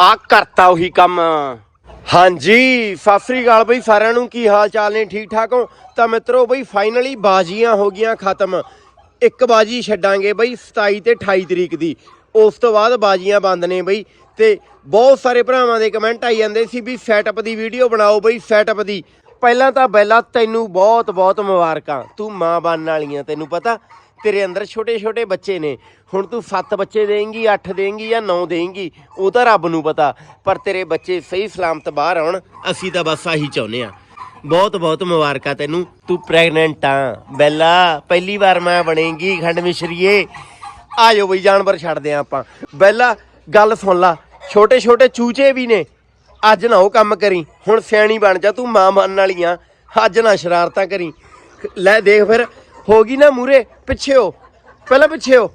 ਆ ਕਰਤਾ ਉਹੀ ਕੰਮ। ਹਾਂਜੀ, ਸਤਿ ਸ੍ਰੀ ਅਕਾਲ ਬਈ, ਸਾਰਿਆਂ ਨੂੰ ਕੀ ਹਾਲ ਚਾਲ ਨੇ? ਠੀਕ ਠਾਕ ਹੋ? ਤਾਂ ਮਿੱਤਰੋ ਬਈ ਫਾਈਨਲੀ ਬਾਜ਼ੀਆਂ ਹੋ ਗਈਆਂ ਖਤਮ। ਇੱਕ ਬਾਜੀ ਛੱਡਾਂਗੇ ਬਈ 27 ਤੇ 28 ਤਰੀਕ ਦੀ। ਉਸ ਤੋਂ ਬਾਅਦ ਬਾਜ਼ੀਆਂ ਬੰਦ ਨੇ ਬਈ। ਤੇ ਬਹੁਤ ਸਾਰੇ ਭਰਾਵਾਂ ਦੇ ਕਮੈਂਟ ਆਈ ਜਾਂਦੇ ਸੀ ਵੀ ਸੈਟਅਪ ਦੀ ਵੀਡੀਓ ਬਣਾਓ ਬਈ ਸੈਟਅਪ ਦੀ। ਪਹਿਲਾਂ ਤਾਂ ਬੈਲਾ, ਤੈਨੂੰ ਬਹੁਤ ਬਹੁਤ ਮੁਬਾਰਕਾਂ। ਤੂੰ ਮਾਂ ਬਣਨ ਵਾਲੀਆਂ ਤੈਨੂੰ ਪਤਾ? ਤੇਰੇ ਅੰਦਰ ਛੋਟੇ ਛੋਟੇ ਬੱਚੇ ਨੇ। ਹੁਣ ਤੂੰ 7 ਬੱਚੇ ਦੇਂਗੀ 8 ਦੇਂਗੀ ਜਾਂ 9 ਦੇਂਗੀ, ਉਹ ਤਾਂ ਰੱਬ ਨੂੰ ਪਤਾ। ਪਰ ਤੇਰੇ ਬੱਚੇ ਸਹੀ ਸਲਾਮਤ ਬਾਹਰ ਆਉਣ, ਅਸੀਂ ਤਾਂ ਬਸ ਆਹੀ ਚਾਹੁੰਦੇ ਆ ਬਹੁਤ ਬਹੁਤ ਮੁਬਾਰਕਾਂ ਤੈਨੂੰ। ਤੂੰ ਪ੍ਰੈਗਨੈਂਟ ਆ। ਬੈਲਾ, ਪਹਿਲੀ ਵਾਰ ਮੈਂ ਬਣੇਗੀ, ਖੰਡ ਮਿਸ਼ਰੀਏ। ਆਜੋ ਬਈ, ਜਾਨਵਰ ਛੱਡਦੇ ਆ ਆਪਾਂ। ਬੈਲਾ, ਗੱਲ ਸੁਣ ਲਾ। ਛੋਟੇ ਛੋਟੇ ਚੂਚੇ ਵੀ ਨੇ। ਅੱਜ ਨਾ ਉਹ ਕੰਮ ਕਰੀ। ਹੁਣ ਸਿਆਣੀ ਬਣ ਜਾ ਤੂੰ, ਮਾਂ ਮੰਨ ਵਾਲੀ ਆ। ਅੱਜ ਨਾ ਸ਼ਰਾਰਤਾਂ ਕਰੀ। ਲੈ ਦੇਖ ਫਿਰ। ਹੋ ਗਈ ਨਾ ਮੂਰੇ, ਪਿੱਛੇ ਹੋ। ਪਹਿਲਾਂ ਪਿੱਛੇ ਹੋ,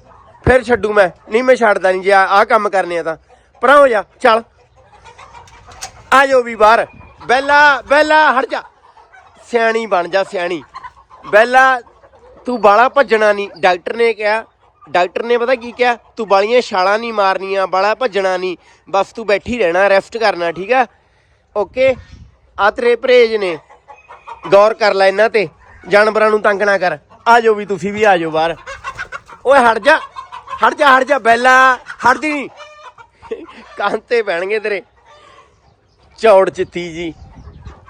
ਫਿਰ ਛੱਡੂ ਮੈਂ। ਨਹੀਂ, ਮੈਂ ਛੱਡਦਾ ਨਹੀਂ ਜੇ ਆਹ ਕੰਮ ਕਰਨੇ ਆ ਤਾਂ। ਪਰਾਂ ਹੋ ਜਾ, ਚੱਲ। ਆ ਜਾਓ ਵੀ ਬਾਹਰ। ਬੈਲਾ ਬੈਲਾ, ਹਟ ਜਾ। ਸਿਆਣੀ ਬਣ ਜਾ, ਸਿਆਣੀ। ਬੈਲਾ, ਤੂੰ ਬਾਲਾ ਭੱਜਣਾ ਨਹੀਂ। ਡਾਕਟਰ ਨੇ ਕਿਹਾ, ਡਾਕਟਰ ਨੇ ਪਤਾ ਕੀ ਕਿਹਾ? ਤੂੰ ਬਾਲੀਆਂ ਛਾਲਾਂ ਨਹੀਂ ਮਾਰਨੀਆਂ, ਬਾਲਾ ਭੱਜਣਾ ਨਹੀਂ। ਬਸ ਤੂੰ ਬੈਠੀ ਰਹਿਣਾ, ਰੈਸਟ ਕਰਨਾ, ਠੀਕ ਆ? ਓਕੇ? ਆ ਤੇਰੇ ਪਰਹੇਜ ਨੇ। ਗੌਰ ਕਰ ਲੈ ਇਹਨਾਂ ਤੇ। ਜਾਨਵਰਾਂ ਨੂੰ ਤੰਗ ਨਾ ਕਰ। ਆ ਜਾਓ ਵੀ ਤੁਸੀਂ ਵੀ ਆ ਜਾਓ ਬਾਹਰ। ਓਏ ਹਟ ਜਾ ਹਟ ਜਾ ਹਟ ਜਾ ਬੈਲਾ, ਹਟਦੀ ਨਹੀਂ ਕੰਨ ਤੇ ਪੈਣਗੇ ਤੇਰੇ। ਚੌੜ ਚਿੱਤੀ ਜੀ।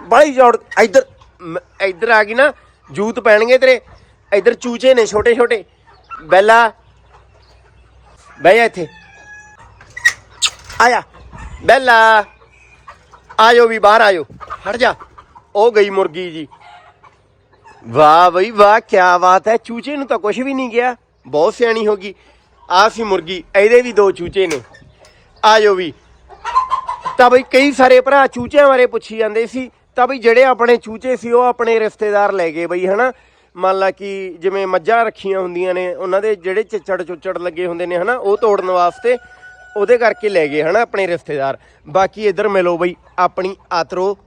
ਬੜੀ ਚੌੜ, ਇੱਧਰ ਇੱਧਰ ਆ ਗਈ ਨਾ, ਜੂਤ ਪੈਣਗੇ ਤੇਰੇ। ਇੱਧਰ ਚੂਚੇ ਨੇ ਛੋਟੇ ਛੋਟੇ। ਬੈਲਾ, ਬਹਿ ਜਾ ਇੱਥੇ। ਆਇਆ, ਬੈਲਾ। ਆਜੋ ਵੀ ਬਾਹਰ ਆਜੋ। ਹਟ ਜਾ। ਉਹ ਗਈ ਮੁਰਗੀ ਜੀ। ਵਾਹ ਬਈ ਵਾਹ ਕੀ ਬਾਤ ਹੈ। ਚੂਚੇ ਨੂੰ ਤਾਂ ਕੁਝ ਵੀ ਨਹੀਂ ਗਿਆ। ਬਹੁਤ ਸਿਆਣੀ ਹੋ ਗਈ। ਆ ਸੀ ਮੁਰਗੀ, ਇਹਦੇ ਵੀ ਦੋ ਚੂਚੇ ਨੇ। ਆਜੋ ਵੀ। ਤਾਂ ਬਈ ਕਈ ਸਾਰੇ ਭਰਾ ਚੂਚਿਆਂ ਬਾਰੇ ਪੁੱਛੀ ਜਾਂਦੇ ਸੀ। ਤਾਂ ਬਈ ਜਿਹੜੇ ਆਪਣੇ ਚੂਚੇ ਸੀ, ਉਹ ਆਪਣੇ ਰਿਸ਼ਤੇਦਾਰ ਲੈ ਗਏ ਬਈ, ਹਨਾ। ਮੰਨ ਲਾ ਕਿ ਜਿਵੇਂ ਮੱਝਾਂ ਰੱਖੀਆਂ ਹੁੰਦੀਆਂ ਨੇ, ਉਹਨਾਂ ਦੇ ਜਿਹੜੇ ਚਿੱਚੜ ਚੁੱਚੜ ਲੱਗੇ ਹੁੰਦੇ ਨੇ, ਹਨਾ, ਉਹ ਤੋੜਨ ਵਾਸਤੇ ਉਹਦੇ ਕਰਕੇ ਲੈ ਗਏ, ਹਨਾ, ਆਪਣੇ ਰਿਸ਼ਤੇਦਾਰ। ਬਾਕੀ ਇੱਧਰ ਮਿਲੋ ਬਈ, ਆਪਣੀ ਆਤਰੋ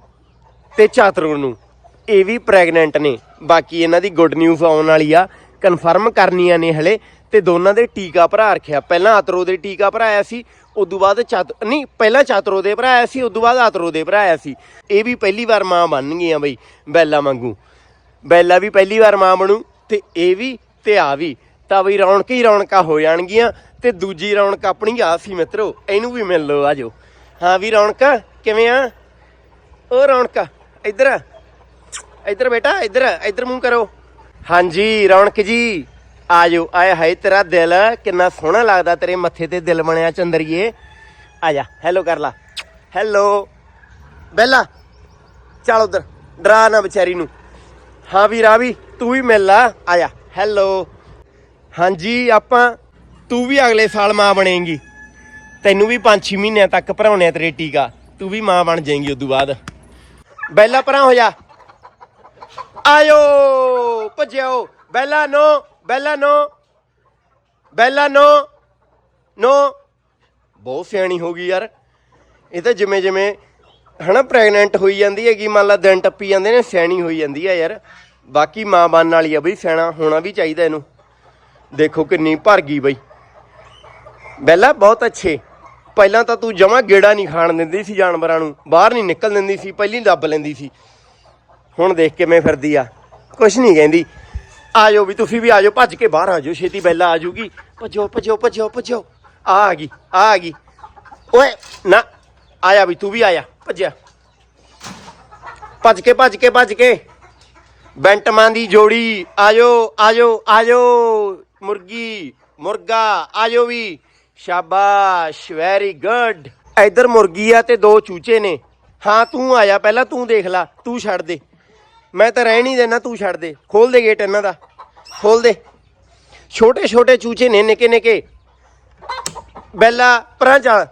ਤੇ ਚਾਤਰੋ ਨੂੰ। ਇਹ ਵੀ ਪ੍ਰੈਗਨੈਂਟ ਨੇ। ਬਾਕੀ ਇਹਨਾਂ ਦੀ ਗੁੱਡ ਨਿਊਜ਼ ਆਉਣ ਵਾਲੀ ਆ। ਕਨਫਰਮ ਕਰਨੀਆਂ ਨੇ ਹਲੇ। ਤੇ ਦੋਨਾਂ ਦੇ ਟੀਕਾ ਭਰਾ ਰੱਖਿਆ। ਪਹਿਲਾਂ ਆਤਰੋ ਦੇ ਟੀਕਾ ਭਰਾਇਆ ਸੀ, ਉਦੋਂ ਬਾਅਦ ਚਾਤ ਨਹੀਂ, ਪਹਿਲਾਂ ਚਾਤਰੋ ਦੇ ਭਰਾਇਆ ਸੀ, ਉਦੋਂ ਬਾਅਦ ਆਤਰੋ ਦੇ ਭਰਾਇਆ ਸੀ। ਇਹ ਵੀ ਪਹਿਲੀ ਵਾਰ ਮਾਂ ਬਣ ਗਈਆਂ ਬਈ, ਬੈਲਾ ਵਾਂਗੂ। ਬੈਲਾ ਵੀ ਪਹਿਲੀ ਵਾਰ ਮਾਂ ਬਣੂ, ਤੇ ਇਹ ਵੀ ਤੇ ਆ ਵੀ। ਤਾਂ ਬਈ ਰੌਣਕ ਹੀ ਰੌਣਕਾਂ ਹੋ ਜਾਣਗੀਆਂ, ਤੇ ਦੂਜੀ ਰੌਣਕ ਆਪਣੀ ਆ ਸੀ ਮਿੱਤਰੋ, ਇਹਨੂੰ ਵੀ ਮਿਲ ਲਓ ਆਜੋ। ਹਾਂ ਵੀ ਰੌਣਕ, ਕਿਵੇਂ ਆ? ਉਹ ਰੌਣਕ, ਇੱਧਰ ਆ। ਇੱਧਰ ਬੇਟਾ, ਇੱਧਰ ਇੱਧਰ ਮੂੰਹ ਕਰੋ। ਹਾਂਜੀ, ਰੌਣਕ ਜੀ, ਆਜੋ। ਆਏ ਹਾਏ, ਤੇਰਾ ਦਿਲ ਕਿੰਨਾ ਸੋਹਣਾ ਲੱਗਦਾ, ਤੇਰੇ ਮੱਥੇ ਤੇ ਦਿਲ ਬਣਿਆ ਚੰਦਰੀਏ। ਆ ਜਾ ਹੈਲੋ ਕਰ ਲਾ। ਹੈਲੋ ਬੈਲਾ, ਚੱਲ ਉਧਰ, ਡਰਾ ਨਾ ਵਿਚਾਰੀ ਨੂੰ। ਹਾਂ ਵੀ, ਰਾਵੀ, ਤੂੰ ਵੀ ਮਿਲ ਲਾ। ਆ ਜਾ ਹੈਲੋ ਹਾਂਜੀ, ਆਪਾਂ, ਤੂੰ ਵੀ ਅਗਲੇ ਸਾਲ ਮਾਂ ਬਣੇਗੀ। ਤੈਨੂੰ ਵੀ 5-6 ਮਹੀਨਿਆਂ ਤੱਕ ਭਰਾਉਣੇ ਆ ਤੇਰੇ ਟੀਕਾ। ਤੂੰ ਵੀ ਮਾਂ ਬਣ ਜਾਏਂਗੀ ਉਦੋਂ ਬਾਅਦ। ਬੈਲਾ ਪਰਾਂ ਹੋ ਜਾ। ਆਇਓ ਭੱਜਿਓ ਬੈਲਾ ਨੋ ਬੈਲਾ ਨੋ ਬੈਲਾ ਨੋ ਨੋ। ਬਹੁਤ ਸਿਆਣੀ ਹੋ ਗਈ ਯਾਰ। ਇਹ ਤਾਂ ਜਿਵੇਂ ਜਿਵੇਂ, ਹਨਾ ਪ੍ਰੈਗਨੈਂਟ ਹੋਈ ਜਾਂਦੀ ਹੈਗੀ, ਮੰਨ ਲਾ ਦਿਨ ਟੱਪੀ ਜਾਂਦੇ ਨੇ, ਸਿਆਣੀ ਹੋਈ ਜਾਂਦੀ ਹੈ ਯਾਰ। ਬਾਕੀ ਮਾਂ ਬਣ ਵਾਲੀ ਆ ਬਈ, ਸਿਆਣਾ ਹੋਣਾ ਵੀ ਚਾਹੀਦਾ ਇਹਨੂੰ। ਦੇਖੋ ਕਿੰਨੀ ਭਰ ਗਈ ਬਈ। ਬੈਲਾ ਬਹੁਤ ਅੱਛੇ। ਪਹਿਲਾਂ ਤਾਂ ਤੂੰ ਜਮਾ ਗੇੜਾ ਨਹੀਂ ਖਾਣ ਦਿੰਦੀ ਸੀ ਜਾਨਵਰਾਂ ਨੂੰ। ਬਾਹਰ ਨਹੀਂ ਨਿਕਲ ਦਿੰਦੀ ਸੀ, ਪਹਿਲੀ ਦੱਬ ਲੈਂਦੀ ਸੀ। ਹੁਣ ਦੇਖ ਕਿਵੇਂ ਫਿਰਦੀ ਆ। ਕੁਛ ਨਹੀਂ ਕਹਿੰਦੀ। ਆਜੋ ਵੀ ਤੁਸੀਂ ਵੀ ਆਜੋ, ਭੱਜ ਕੇ ਬਾਹਰ ਆਜੋ, ਛੇਤੀ ਬੈਲਾ ਆਜੂਗੀ ਭੱਜੋ ਭੱਜੋ ਭੱਜੋ ਭੱਜੋ। ਆ ਆ ਗਈ, ਆ ਆ ਗਈ। ਓਏ, ਨਾ, ਆਇਆ ਵੀ, ਤੂੰ ਵੀ ਆਇਆ, ਭੱਜਿਆ। ਭੱਜ ਕੇ ਭੱਜ ਕੇ ਭੱਜ ਕੇ। ਬੈਂਟਮਾਂ ਦੀ ਜੋੜੀ, ਆਜੋ ਆਜੋ ਆਜੋ। ਮੁਰਗੀ, ਮੁਰਗਾ, ਆਜੋ ਵੀ। ਸ਼ਾਬਾਸ਼ ਵੈਰੀ ਗੁੱਡ ਇਧਰ ਮੁਰਗੀ ਆ ਤੇ ਦੋ ਚੂਚੇ ਨੇ। ਹਾਂ, ਤੂੰ ਆਇਆ, ਪਹਿਲਾਂ ਤੂੰ ਦੇਖ ਲੈ, ਤੂੰ ਛੱਡ ਦੇ। ਮੈਂ ਤਾਂ ਰਹਿਣ ਨਹੀਂ ਦੇਣਾ, ਤੂੰ ਛੱਡ ਦੇ। ਖੋਲ ਦੇ ਗੇਟ ਇਹਨਾਂ ਦਾ। ਖੋਲ ਦੇ। ਛੋਟੇ ਛੋਟੇ ਚੂਚੇ ਨੇ, ਨਿੱਕੇ ਨਿੱਕੇ। ਬੈਲਾ ਪਰਾਂ ਚੱਲ।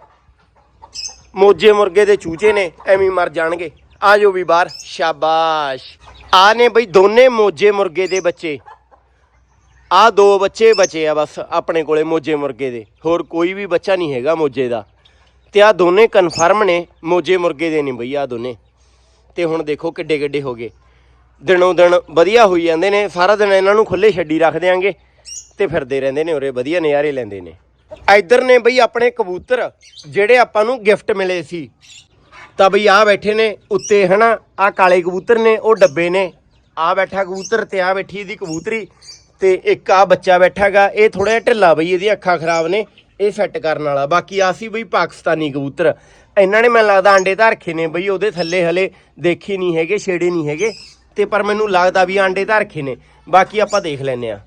ਮੋਜੇ ਮੁਰਗੇ ਦੇ ਚੂਚੇ ਨੇ, ਐਵੇਂ ਮਰ ਜਾਣਗੇ। ਆ ਜਾਓ ਵੀ ਬਾਹਰ। ਸ਼ਾਬਾਸ਼। ਆ ਨੇ ਬਈ ਦੋਨੇ ਮੋਜੇ ਮੁਰਗੇ ਦੇ ਬੱਚੇ। ਆ ਦੋ ਬੱਚੇ ਬਚੇ ਆ ਬਸ ਆਪਣੇ ਕੋਲੇ ਮੋਜੇ ਮੁਰਗੇ ਦੇ। ਹੋਰ ਕੋਈ ਵੀ ਬੱਚਾ ਨਹੀਂ ਹੈਗਾ ਮੋਜੇ ਦਾ। ਤੇ ਆ ਦੋਨੇ ਕਨਫਰਮ ਨੇ, ਮੋਜੇ ਮੁਰਗੇ ਦੇ ਨਹੀਂ ਬਈ ਆ ਦੋਨੇ। ਤੇ ਹੁਣ ਦੇਖੋ ਕਿੱਡੇ ਕਿੱਡੇ ਹੋ ਗਏ। ਦਿਨੋਂ ਦਿਨ ਵਧੀਆ ਹੋਈ ਜਾਂਦੇ ਨੇ, ਸਾਰਾ ਦਿਨ ਇਹਨਾਂ ਨੂੰ ਖੁੱਲੇ ਛੱਡੀ ਰੱਖ ਦਿਆਂਗੇ ਤੇ ਫਿਰਦੇ ਰਹਿੰਦੇ ਨੇ, ਉਰੇ ਵਧੀਆ ਨਜ਼ਾਰੇ ਲੈਂਦੇ ਨੇ। ਇੱਧਰ ਨੇ ਬਈ ਆਪਣੇ ਕਬੂਤਰ, ਜਿਹੜੇ ਆਪਾਂ ਨੂੰ ਗਿਫਟ ਮਿਲੇ ਸੀ। ਤਾਂ ਬਈ ਆ ਬੈਠੇ ਨੇ ਉੱਤੇ, ਹਨਾ ਆ ਕਾਲੇ ਕਬੂਤਰ ਨੇ, ਉਹ ਡੱਬੇ ਨੇ। ਆ ਬੈਠਾ ਕਬੂਤਰ ਤੇ ਆ ਬੈਠੀ ਇਹਦੀ ਕਬੂਤਰੀ। ਤੇ ਇੱਕ ਆ ਬੱਚਾ ਬੈਠਾਗਾ ਇਹ ਥੋੜਾ ਜਿਹਾ ਢਿੱਲਾ ਬਈ, ਇਹਦੀਆਂ ਅੱਖਾਂ ਖਰਾਬ ਨੇ, ਇਹ ਸੈੱਟ ਕਰਨ ਵਾਲਾ। ਬਾਕੀ ਆ ਸੀ ਬਈ ਪਾਕਿਸਤਾਨੀ ਕਬੂਤਰ। ਇਹਨਾਂ ਨੇ ਮੈਨੂੰ ਲੱਗਦਾ ਆਂਡੇ ਧਰ ਰੱਖੇ ਨੇ ਬਈ, ਉਹਦੇ ਥੱਲੇ ਹਲੇ ਦੇਖੇ ਨਹੀਂ ਹੈਗੇ, ਛੇੜੇ ਨਹੀਂ ਹੈਗੇ। ਤੇ ਪਰ ਮੈਨੂੰ ਲੱਗਦਾ ਵੀ ਆਂਡੇ ਧਰ ਰੱਖੇ ਨੇ। ਬਾਕੀ ਆਪਾਂ ਦੇਖ ਲੈਨੇ ਆ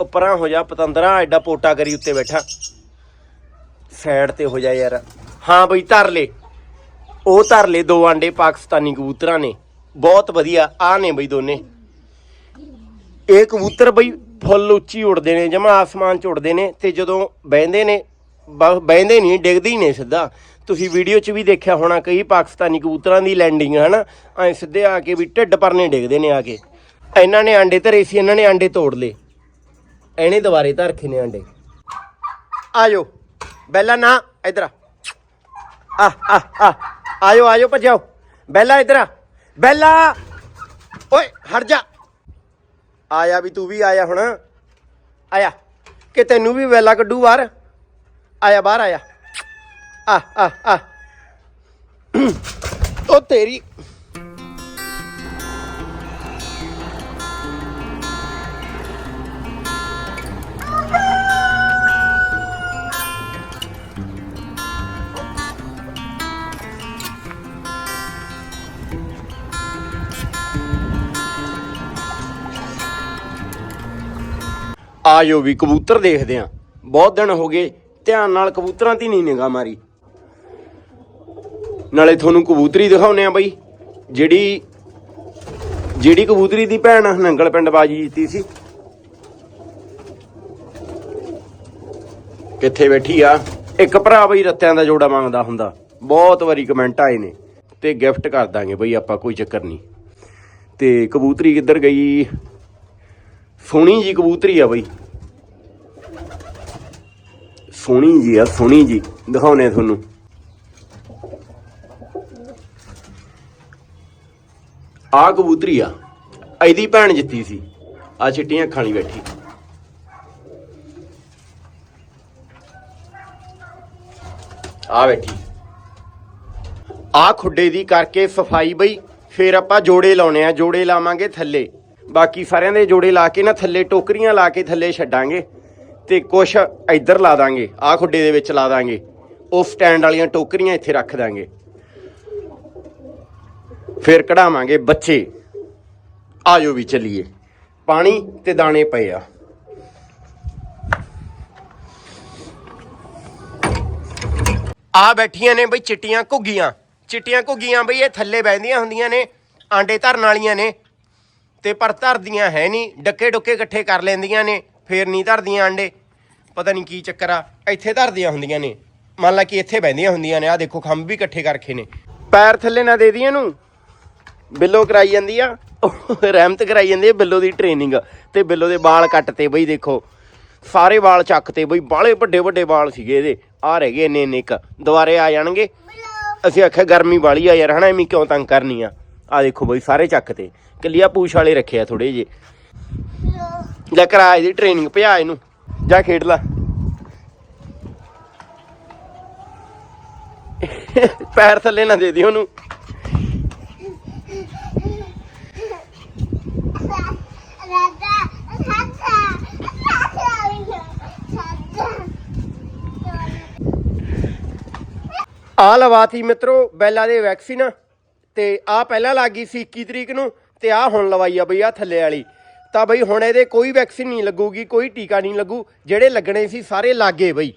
ਉੱਪਰਾਂ ਹੋ ਜਾ ਪਤੰਦਰਾ, ਐਡਾ ਪੋਟਾ ਕਰੀ ਉੱਤੇ ਬੈਠਾ। ਸਾਈਡ ਤੇ ਹੋ ਜਾ ਯਾਰ। ਹਾਂ ਬਈ, ਧਰ ਲੈ। ਉਹ ਧਰ ਲੈ ਦੋ ਆਂਡੇ ਪਾਕਿਸਤਾਨੀ ਕਬੂਤਰਾਂ ਨੇ। ਬਹੁਤ ਵਧੀਆ। ਆ ਨੇ ਬਈ ਦੋਨੇ। ਇਹ ਕਬੂਤਰ ਬਈ ਫੁੱਲ ਉੱਚੀ ਉੱਡਦੇ ਨੇ, ਜਮਾ ਆਸਮਾਨ ਚ ਉੱਡਦੇ ਨੇ ਤੇ ਜਦੋਂ ਬਹਿੰਦੇ ਨੇ, ਬ- ਬਹਿੰਦੇ ਨਹੀਂ, ਡਿੱਗਦੇ ਹੀ ਨੇ ਸਿੱਧਾ। ਤੁਸੀਂ ਵੀਡੀਓ 'ਚ ਵੀ ਦੇਖਿਆ ਹੋਣਾ ਕਈ ਪਾਕਿਸਤਾਨੀ ਕਬੂਤਰਾਂ ਦੀ ਲੈਂਡਿੰਗ ਹਨਾ? ਐ ਸਿੱਧੇ ਆ ਕੇ ਵੀ ਢਿੱਡ ਪਰਨੇ ਡਿੱਗਦੇ ਨੇ ਆ ਕੇ। ਇਹਨਾਂ ਨੇ ਆਂਡੇ ਧਰੇ ਸੀ, ਇਹਨਾਂ ਨੇ ਆਂਡੇ ਤੋੜ ਲਏ। ਇਹਨੇ ਦੁਬਾਰੇ ਧਰਖੇ ਨੇ ਆਂਡੇ। ਆਜੋ, ਬੈਲਾ ਨਾ, ਇਧਰ ਆ। ਆ ਆ ਆ, ਆਜੋ ਆਜੋ ਭਜਾਓ ਬੈਲਾ, ਇਧਰ ਆ। ਬੈਲਾ! ਓਏ, ਹਟ ਜਾ। ਆਇਆ ਵੀ ਤੂੰ ਵੀ ਆਇਆ ਹੁਣ। ਆਇਆ। ਕਿ ਤੈਨੂੰ ਵੀ ਵੈਲਾ ਕੱਢੂ ਬਾਹਰ। ਆਇਆ ਬਾਹਰ ਆਇਆ। ਆ ਆ ਆ। ਉਹ ਤੇਰੀ। ਆਜੋ ਵੀ ਕਬੂਤਰ ਦੇਖਦੇ ਆ। ਬਹੁਤ ਦਿਨ ਹੋ ਗਏ, ਧਿਆਨ ਨਾਲ ਕਬੂਤਰਾਂ ਦੀ ਨਹੀਂ ਨਿਗਾਹ ਮਾਰੀ। ਨਾਲੇ ਤੁਹਾਨੂੰ ਕਬੂਤਰੀ ਦਿਖਾਉਨੇ ਆ ਬਈ। ਜਿਹੜੀ ਜਿਹੜੀ ਕਬੂਤਰੀ ਦੀ ਭੈਣ ਨੰਗਲ ਪਿੰਡ ਬਾਜੀ ਜਿੱਤੀ ਸੀ। ਕਿੱਥੇ ਬੈਠੀ ਆ? ਇੱਕ ਭਰਾ ਬਈ ਰੱਤਿਆਂ ਦਾ ਜੋੜਾ ਮੰਗਦਾ ਹੁੰਦਾ। ਬਹੁਤ ਵਾਰੀ ਕਮੈਂਟ ਆਏ ਨੇ। ਤੇ ਗਿਫਟ ਕਰ ਦਾਂਗੇ ਬਈ, ਆਪਾਂ ਕੋਈ ਚੱਕਰ ਨਹੀਂ। ਤੇ ਕਬੂਤਰੀ ਕਿੱਧਰ ਗਈ? ਸੋਹਣੀ ਜੀ ਕਬੂਤਰੀ ਆ ਬਈ। ਸੋਹਣੀ ਜੀ ਆ, ਸੋਹਣੀ ਜੀ। ਦਿਖਾਉਨੇ ਆ ਤੁਹਾਨੂੰ। ਆ ਕਬੂਤਰੀ ਆ। ਇਹਦੀ ਭੈਣ ਜਿੱਤੀ ਸੀ। ਆ ਚਿੱਟੀਆਂ ਅੱਖਾਂ ਵਾਲੀ ਬੈਠੀ। ਆ ਬੈਠੀ। ਆ ਖੁੱਡੇ ਦੀ ਕਰਕੇ ਸਫ਼ਾਈ ਬਈ। ਫੇਰ ਆਪਾਂ ਜੋੜੇ ਲਾਉਣੇ ਆ। ਜੋੜੇ ਲਾਵਾਂਗੇ ਥੱਲੇ। ਬਾਕੀ ਸਾਰਿਆਂ ਦੇ ਜੋੜੇ ਲਾ ਕੇ ਨਾ ਥੱਲੇ ਟੋਕਰੀਆਂ ਲਾ ਕੇ ਥੱਲੇ ਛੱਡਾਂਗੇ। ਤੇ ਕੁਛ ਇੱਧਰ ਲਾ ਦਾਂਗੇ। ਆ ਖੁੱਡੇ ਦੇ ਵਿੱਚ ਲਾ ਦਾਂਗੇ। ਉਹ ਸਟੈਂਡ ਵਾਲੀਆਂ ਟੋਕਰੀਆਂ ਇੱਥੇ ਰੱਖ ਦਾਂਗੇ। ਫਿਰ ਕਢਾਵਾਂਗੇ ਬੱਚੇ। ਆਜੋ ਵੀ ਚੱਲੀਏ। ਪਾਣੀ ਤੇ ਦਾਣੇ ਪਏ ਆ। ਆ ਬੈਠੀਆਂ ਨੇ ਬਈ ਚਿੱਟੀਆਂ ਘੁੱਗੀਆਂ। ਚਿੱਟੀਆਂ ਘੁੱਗੀਆਂ ਬਈ ਇਹ ਥੱਲੇ ਬੈੰਦੀਆਂ ਹੁੰਦੀਆਂ ਨੇ, ਆਂਡੇ ਧਰਨ ਵਾਲੀਆਂ ਨੇ। ਤੇ ਪਰ ਧਰਦੀਆਂ ਹੈ ਨਹੀਂ, ਡੱਕੇ ਡੁੱਕੇ ਇਕੱਠੇ ਕਰ ਲੈਂਦੀਆਂ ਨੇ, ਫੇਰ ਨਹੀਂ ਧਰਦੀਆਂ ਆਂਡੇ। ਪਤਾ ਨਹੀਂ ਕੀ ਚੱਕਰ ਆ, ਇੱਥੇ ਧਰਦੀਆਂ ਹੁੰਦੀਆਂ ਨੇ। ਮੰਨ ਲਾ ਕਿ ਇੱਥੇ ਬੈੰਦੀਆਂ ਹੁੰਦੀਆਂ ਨੇ ਆ ਦੇਖੋ ਖੰਭ ਵੀ ਇਕੱਠੇ ਕਰਕੇ ਨੇ। ਪੈਰ ਥੱਲੇ ਨਾ ਦੇ ਦੀਆਂ ਨੂੰ ਬਿੱਲੋ ਕਰਾਈ ਜਾਂਦੀ ਆ, ਰਹਿਮਤ ਕਰਾਈ ਜਾਂਦੀ ਆ ਬਿੱਲੋ ਦੀ ਟ੍ਰੇਨਿੰਗ ਤੇ ਬਿੱਲੋ ਦੇ ਵਾਲ ਕੱਟਤੇ ਬਈ ਦੇਖੋ, ਸਾਰੇ ਵਾਲ ਚੱਕਤੇ ਬਈ ਬਾਲੇ ਵੱਡੇ ਵੱਡੇ ਵਾਲ ਸੀਗੇ ਇਹਦੇ। ਆ ਰਹਿ ਗਏ ਇੰਨੇ ਇੰਨੇ ਇੱਕ। ਦੁਬਾਰੇ ਆ ਜਾਣਗੇ। ਅਸੀਂ ਆਖਿਆ ਗਰਮੀ ਵਾਲੀ ਆ ਯਾਰ, ਹਨਾ, ਐਵੇਂ ਕਿਉਂ ਤੰਗ ਕਰਨੀ ਆ? ਆ ਦੇਖੋ ਬਈ, ਸਾਰੇ ਚੱਕਤੇ। ਕੱਲੀਆ ਪੂਛ ਵਾਲੇ ਰੱਖੇ ਆ ਥੋੜੇ ਜੇ ਲੈ ਕਰਾ ਇਹਦੀ ਟ੍ਰੇਨਿੰਗ ਭਜਾ ਇਹਨੂੰ। ਜਾ ਖੇਡ ਲੈ। ਪੈਰ ਥੱਲੇ ਨਾ ਦੇ ਦੀ ਉਹਨੂੰ। ਆ ਲਵਾਤੀ ਮਿੱਤਰੋ, ਬੈਲਾ ਦੇ ਵੈਕਸੀਨ ਤੇ ਆ ਪਹਿਲਾਂ ਲੱਗੀ ਸੀ 21 ਤਰੀਕ ਨੂੰ ਤੇ ਆ ਹੁਣ ਲਵਾਈ ਆ ਬਈ ਆ ਥੱਲੇ ਵਾਲੀ। ਤਾਂ ਬਈ ਹੁਣ ਇਹਦੇ ਕੋਈ ਵੈਕਸੀਨ ਨਹੀਂ ਲੱਗੂਗੀ, ਕੋਈ ਟੀਕਾ ਨਹੀਂ ਲੱਗੂ, ਜਿਹੜੇ ਲੱਗਣੇ ਸੀ ਸਾਰੇ ਲੱਗੇ ਬਈ।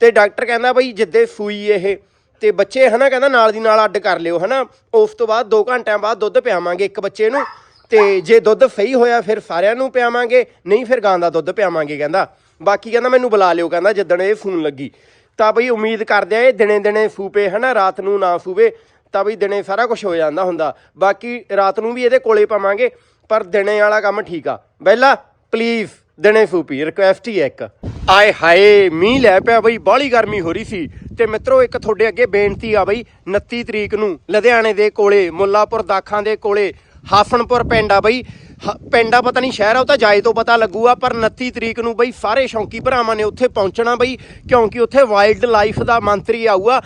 ਤੇ ਡਾਕਟਰ ਕਹਿੰਦਾ ਬਈ ਜਿੱਦੇ ਸੂਈ ਇਹ, ਤੇ ਬੱਚੇ ਹਨਾ ਕਹਿੰਦਾ ਨਾਲ ਦੀ ਨਾਲ ਅੱਡ ਕਰ ਲਿਓ ਹਨਾ। ਉਸ ਤੋਂ ਬਾਅਦ 2 ਘੰਟਿਆਂ ਬਾਅਦ ਦੁੱਧ ਪਿਆਵਾਂਗੇ ਇੱਕ ਬੱਚੇ ਨੂੰ, ਤੇ ਜੇ ਦੁੱਧ ਸਹੀ ਹੋਇਆ ਫਿਰ ਸਾਰਿਆਂ ਨੂੰ ਪਿਆਵਾਂਗੇ, ਨਹੀਂ ਫਿਰ ਗਾਂ ਦਾ ਦੁੱਧ ਪਿਆਵਾਂਗੇ ਕਹਿੰਦਾ। ਬਾਕੀ ਕਹਿੰਦਾ ਮੈਨੂੰ ਬੁਲਾ ਲਿਓ ਕਹਿੰਦਾ ਜਿੱਦਣ ਇਹ ਫੋਨ ਲੱਗੀ। ਤਾਂ ਬਈ ਉਮੀਦ ਕਰਦੇ ਆ ਇਹ ਦਿਨੇ ਦਿਨੇ ਸੂਪੇ, ਹਨਾ, ਰਾਤ ਨੂੰ ਨਾ ਸੂਵੇ, ਤਾਂ ਬਈ ਦਿਨੇ ਸਾਰਾ ਕੁਝ ਹੋ ਜਾਂਦਾ ਹੁੰਦਾ। ਬਾਕੀ ਰਾਤ ਨੂੰ ਵੀ ਇਹਦੇ ਕੋਲੇ ਪਾਵਾਂਗੇ, ਪਰ ਦਿਨੇ ਵਾਲਾ ਕੰਮ ਠੀਕ ਆ। ਬੈਲਾ ਪਲੀਜ਼ ਦਿਨੇ ਸੂਪੀ ਰਿਕੁਐਸਟ ਹੀ ਹੈ ਇੱਕ। ਆਏ ਹਾਏ, ਮੀਂਹ ਲੈ ਪਿਆ ਬਈ, ਬਾਹਲੀ ਗਰਮੀ ਹੋ ਰਹੀ ਸੀ। ਤੇ ਮਿੱਤਰੋ, ਇੱਕ ਤੁਹਾਡੇ ਅੱਗੇ ਬੇਨਤੀ ਆ ਬਈ 29 ਤਰੀਕ ਨੂੰ ਲੁਧਿਆਣੇ ਦੇ ਕੋਲੇ, ਮੁੱਲਾਪੁਰ ਦਾਖਾਂ ਦੇ ਕੋਲੇ, ਹਾਸਨਪੁਰ ਪਿੰਡ ਆ ਬਈ ਪਿੰਡ ਆ, ਪਤਾ ਨਹੀਂ ਸ਼ਹਿਰ ਆ, ਉਹ ਤਾਂ ਜਾਏ ਤੋਂ ਪਤਾ ਲੱਗੂਗਾ, ਪਰ 29 ਤਰੀਕ ਨੂੰ ਬਈ ਸਾਰੇ ਸ਼ੌਂਕੀ ਭਰਾਵਾਂ ਨੇ ਉੱਥੇ ਪਹੁੰਚਣਾ ਬਈ, ਕਿਉਂਕਿ ਉੱਥੇ ਵਾਈਲਡ ਲਾਈਫ ਦਾ ਮੰਤਰੀ ਆਊਗਾ।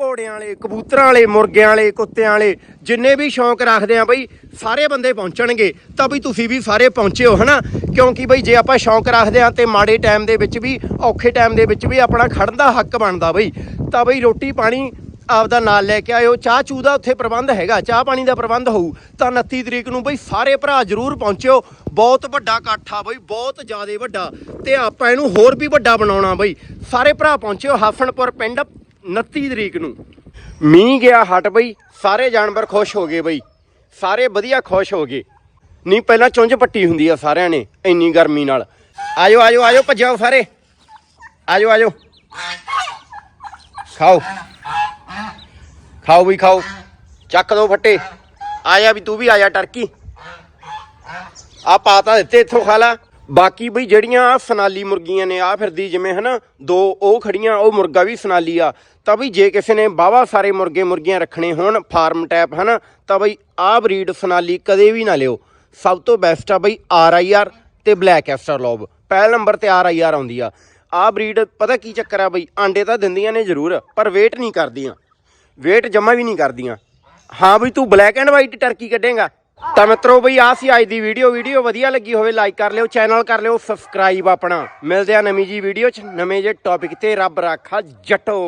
ਘੋੜਿਆਂ ਵਾਲੇ, ਕਬੂਤਰਾਂ ਵਾਲੇ, ਮੁਰਗਿਆਂ ਵਾਲੇ, ਕੁੱਤਿਆਂ ਵਾਲੇ, ਜਿੰਨੇ ਵੀ ਸ਼ੌਂਕ ਰੱਖਦੇ ਆ ਬਈ, ਸਾਰੇ ਬੰਦੇ ਪਹੁੰਚਣਗੇ। ਤਾਂ ਬਈ ਤੁਸੀਂ ਵੀ ਸਾਰੇ ਪਹੁੰਚਿਓ, ਹਨਾ? ਕਿਉਂਕਿ ਬਈ ਜੇ ਆਪਾਂ ਸ਼ੌਂਕ ਰੱਖਦੇ ਆ, ਤੇ ਮਾੜੇ ਟਾਈਮ ਦੇ ਵਿੱਚ ਵੀ, ਔਖੇ ਟਾਈਮ ਦੇ ਵਿੱਚ ਵੀ ਆਪਣਾ ਖੜਨ ਦਾ ਹੱਕ ਬਣਦਾ ਬਈ। ਤਾਂ ਬਈ ਰੋਟੀ ਪਾਣੀ ਆਪਦਾ ਨਾਲ ਲੈ ਕੇ ਆਇਓ। ਚਾਹ ਚੂ ਦਾ ਉੱਥੇ ਪ੍ਰਬੰਧ ਹੈਗਾ। ਚਾਹ ਪਾਣੀ ਦਾ ਪ੍ਰਬੰਧ ਹੋਊ, ਤਾਂ 29 ਤਰੀਕ ਨੂੰ ਬਈ ਸਾਰੇ ਭਰਾ ਜਰੂਰ ਪਹੁੰਚਿਓ। ਬਹੁਤ ਵੱਡਾ ਇਕੱਠ ਆ ਬਈ, ਬਹੁਤ ਜ਼ਿਆਦਾ ਵੱਡਾ। ਤੇ ਆਪਾਂ ਇਹਨੂੰ ਹੋਰ ਵੀ ਵੱਡਾ ਬਣਾਉਣਾ ਬਈ। ਸਾਰੇ ਭਰਾ ਪਹੁੰਚਿਓ ਹਾਫਣਪੁਰ ਪਿੰਡ 29 ਤਰੀਕ ਨੂੰ। ਮੀਂਹ ਗਿਆ ਹਟ ਬਈ, ਸਾਰੇ ਜਾਨਵਰ ਖੁਸ਼ ਹੋ ਗਏ ਬਈ। ਸਾਰੇ ਵਧੀਆ ਖੁਸ਼ ਹੋ ਗਏ। ਨਹੀਂ, ਪਹਿਲਾਂ ਚੁੰਝ ਪੱਟੀ ਹੁੰਦੀ ਆ ਸਾਰਿਆਂ ਨੇ, ਇੰਨੀ ਗਰਮੀ ਨਾਲ। ਆਜੋ ਆਜੋ ਆਜੋ ਭੱਜੋ ਸਾਰੇ। ਆਜੋ ਆਜੋ। ਖਾਓ। ਖਾਓ ਵੀ ਖਾਓ। ਚੱਕ ਦੋ ਫੱਟੇ। ਆਇਆ ਵੀ ਤੂੰ ਵੀ ਆਇਆ ਟਰਕੀ। ਆ ਪਾਤਾ ਦਿੱਤੇ ਇੱਥੋਂ ਖਾ ਲਾ। ਬਾਕੀ ਬਈ ਜਿਹੜੀਆਂ ਸਨਾਲੀ ਮੁਰਗੀਆਂ ਨੇ ਆ ਫਿਰਦੀ ਜਿਵੇਂ ਹਨਾ ਦੋ ਉਹ ਖੜੀਆਂ ਉਹ ਮੁਰਗਾ ਵੀ ਸਨਾਲੀ ਆ। ਤਾਂ ਬਈ ਜੇ ਕਿਸੇ ਨੇ ਬਾਵਾ ਸਾਰੇ ਮੁਰਗੇ ਮੁਰਗੀਆਂ ਰੱਖਣੇ ਹੋਣ ਫਾਰਮ ਟੈਪ ਹਨਾ ਤਾਂ ਬਈ ਆਹ ਬਰੀਡ ਸਨਾਲੀ ਕਦੇ ਵੀ ਨਾ ਲਿਓ। ਸਭ ਤੋਂ ਬੈਸਟ ਆ ਬਈ ਆਰ ਆਈ ਆਰ ਤੇ ਬਲੈਕ ਐਸਟਰਲੋਬ ਪਹਿਲੇ ਨੰਬਰ ਤੇ ਆਰ ਆਈ ਆਰ ਆਉਂਦੀ ਆ। ਆਹ ਬਰੀਡ ਪਤਾ ਕੀ ਚੱਕਰ ਆ ਬਈ ਆਂਡੇ ਤਾਂ ਦਿੰਦੀਆਂ ਨੇ ਜ਼ਰੂਰ ਪਰ ਵੇਟ ਨਹੀਂ ਕਰਦੀਆਂ। ਵੇਟ ਜਮਾ ਵੀ ਨਹੀਂ ਕਰਦੀਆਂ। ਹਾਂ ਬਈ, ਤੂੰ ਬਲੈਕ ਐਂਡ ਵਾਈਟ ਟਰਕੀ ਕੱਢੇਗਾ। ਤਾਂ ਮਿੱਤਰੋ ਬਈ ਆ ਸੀ ਅੱਜ ਦੀ ਵੀਡੀਓ ਵੀਡੀਓ ਵਧੀਆ ਲੱਗੀ ਹੋਵੇ ਲਾਈਕ ਕਰ ਲਿਓ ਚੈਨਲ ਕਰ ਲਿਓ ਸਬਸਕ੍ਰਾਈਬ ਆਪਣਾ। ਮਿਲਦੇ ਆ ਨਵੀਂ ਜੀ ਵੀਡੀਓ ਚ। ਨਵੇਂ ਜੇ ਟੌਪਿਕ ਤੇ ਰੱਬ ਰਾਖਾ ਜੱਟੋ।